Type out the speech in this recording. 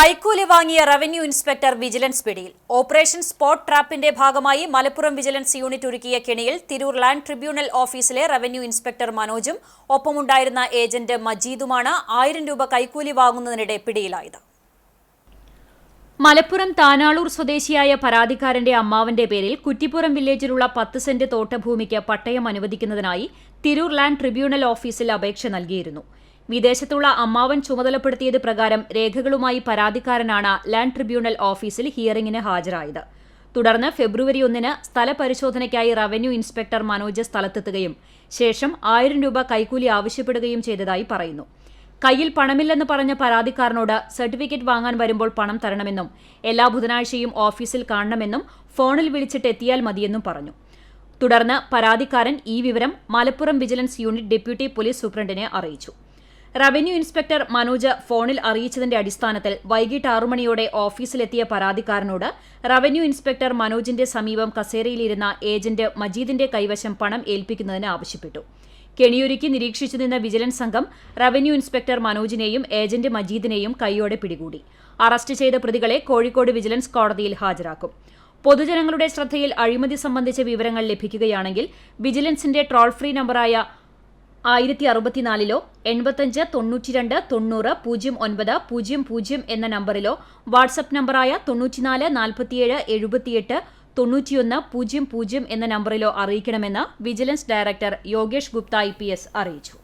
കൈക്കൂലി വാങ്ങിയ revenue inspector vigilance പിടിയിൽ. ഓപ്പറേഷൻ സ്പോട്ട് ട്രാപ്പിന്റെ ഭാഗമായി മലപ്പുറം വിജിലൻസ് യൂണിറ്റ് ഒരുക്കിയ കെണിയിൽ തിരൂർ ലാൻഡ് ട്രിബ്യൂണൽ ഓഫീസിലെ റവന്യൂ ഇൻസ്പെക്ടർ മനോജും ഒപ്പമുണ്ടായിരുന്ന ഏജന്റ് മജീദുമാണ് ആയിരം രൂപ കൈക്കൂലി വാങ്ങുന്നതിനിടെ പിടിയിലായത്. മലപ്പുറം താനാളൂർ സ്വദേശിയായ പരാതിക്കാരന്റെ അമ്മാവന്റെ പേരിൽ കുറ്റിപ്പുറം വില്ലേജിലുള്ള പത്ത് സെന്റ് തോട്ടഭൂമിക്ക് പട്ടയം അനുവദിക്കുന്നതിനായി തിരൂർ ലാൻഡ് ട്രിബ്യൂണൽ ഓഫീസിൽ അപേക്ഷ നൽകിയിരുന്നു. വിദേശത്തുള്ള അമ്മാവൻ ചുമതലപ്പെടുത്തിയത് പ്രകാരം രേഖകളുമായി പരാതിക്കാരനാണ് ലാൻഡ് ട്രിബ്യൂണൽ ഓഫീസിൽ ഹിയറിംഗിന് ഹാജരായത്. തുടർന്ന് ഫെബ്രുവരി ഒന്നിന് സ്ഥലപരിശോധനയ്ക്കായി റവന്യൂ ഇൻസ്പെക്ടർ മനോജ് സ്ഥലത്തെത്തുകയും ശേഷം ആയിരം രൂപ കൈക്കൂലി ആവശ്യപ്പെടുകയും ചെയ്തതായി പറയുന്നു. കയ്യിൽ പണമില്ലെന്ന് പറഞ്ഞ പരാതിക്കാരനോട് സർട്ടിഫിക്കറ്റ് വാങ്ങാൻ വരുമ്പോൾ പണം തരണമെന്നും എല്ലാ ബുധനാഴ്ചയും ഓഫീസിൽ കാണണമെന്നും ഫോണിൽ വിളിച്ചിട്ട് എത്തിയാൽ മതിയെന്നും പറഞ്ഞു. തുടർന്ന് പരാതിക്കാരൻ ഈ വിവരം Malappuram vigilance unit deputy police സൂപ്രണ്ടിനെ അറിയിച്ചു. റവന്യൂ ഇൻസ്പെക്ടർ മനോജ് ഫോണിൽ അറിയിച്ചതിന്റെ അടിസ്ഥാനത്തിൽ വൈകിട്ട് ആറുമണിയോടെ ഓഫീസിലെത്തിയ പരാതിക്കാരനോട് റവന്യൂ ഇൻസ്പെക്ടർ മനോജിന്റെ സമീപം കസേരയിലിരുന്ന ഏജന്റ് മജീദിന്റെ കൈവശം പണം ഏൽപ്പിക്കുന്നതിന് ആവശ്യപ്പെട്ടു. കെണിയൊരുക്കി നിരീക്ഷിച്ചു നിന്ന വിജിലൻസ് സംഘം റവന്യൂ ഇൻസ്പെക്ടർ മനോജിനെയും ഏജന്റ് മജീദിനെയും കൈയോടെ പിടികൂടി. അറസ്റ്റ് ചെയ്ത പ്രതികളെ കോഴിക്കോട് വിജിലൻസ് കോടതിയിൽ ഹാജരാക്കും. പൊതുജനങ്ങളുടെ ശ്രദ്ധയിൽ അഴിമതി സംബന്ധിച്ച വിവരങ്ങൾ ലഭിക്കുകയാണെങ്കിൽ വിജിലൻസിന്റെ ട്രോൾ ഫ്രീ നമ്പറായ ആയിരത്തി അറുപത്തിനാലിലോ എൺപത്തഞ്ച് തൊണ്ണൂറ്റിരണ്ട് തൊണ്ണൂറ് പൂജ്യം ഒൻപത് പൂജ്യം പൂജ്യം എന്ന നമ്പറിലോ വാട്സപ്പ് നമ്പറായ തൊണ്ണൂറ്റിനാല് നാൽപ്പത്തിയേഴ് എഴുപത്തിയെട്ട് തൊണ്ണൂറ്റിയൊന്ന് പൂജ്യം പൂജ്യം എന്ന നമ്പറിലോ അറിയിക്കണമെന്ന് വിജിലൻസ് ഡയറക്ടർ യോഗേഷ് ഗുപ്ത ഐ അറിയിച്ചു.